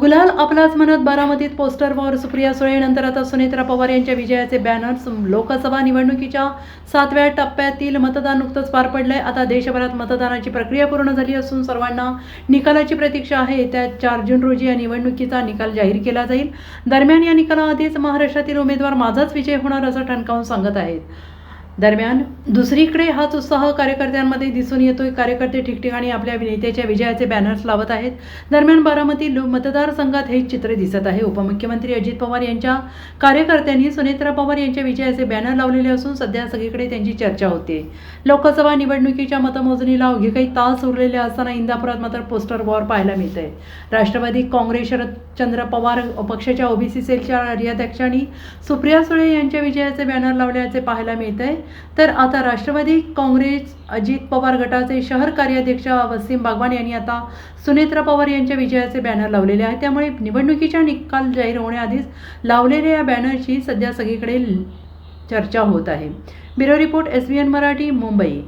गुलाल आपलाच म्हणत बारामतीत पोस्टरवर सुप्रिया सुळे नंतर आता सुनेत्रा पवार यांच्या विजयाचे बॅनर्स लोकसभा निवडणुकीच्या सातव्या टप्प्यातील मतदान नुकतंच पार पडलंय. आता देशभरात मतदानाची प्रक्रिया पूर्ण झाली असून सर्वांना निकालाची प्रतीक्षा आहे. त्या चार जून रोजी या निवडणुकीचा निकाल जाहीर केला जाईल. दरम्यान या निकालाआधीच महाराष्ट्रातील उमेदवार माझाच विजय होणार असं ठणकावून सांगत आहेत. दरम्यान दुसरीकडे हाच उत्साह कार्यकर्त्यांमध्ये दिसून येतोय कार्यकर्ते ठिकठिकाणी आपल्या नेत्याच्या विजयाचे बॅनर्स लावत आहेत. दरम्यान बारामती लो मतदारसंघात हे चित्र दिसत आहे. उपमुख्यमंत्री अजित पवार यांच्या कार्यकर्त्यांनी सुनेत्रा पवार यांच्या विजयाचे बॅनर लावलेले असून सध्या सगळीकडे त्यांची चर्चा होते. लोकसभा निवडणुकीच्या मतमोजणीला अवघे काही तास उरलेले असताना इंदापुरात मात्र पोस्टर वॉर पाहायला मिळतंय. राष्ट्रवादी काँग्रेस शरदचंद्र पवार पक्षाच्या ओबीसी सेलच्या कार्याध्यक्षांनी सुप्रिया सुळे यांच्या विजयाचे बॅनर लावल्याचे पाहायला मिळतंय. तर आता राष्ट्रवादी काँग्रेस अजित पवार गटाचे शहर कार्याध्यक्ष वसीम बागवान यांनी आता सुनेत्रा पवार यांच्या विजयाचे बॅनर लावलेले आहे त्यामुळे निवडणुकीच्या निकाल जाहीर होण्याआधीच लावलेल्या या बॅनरची सध्या सगळीकडे चर्चा होत आहे. Bureau report S B N Marathi Mumbai.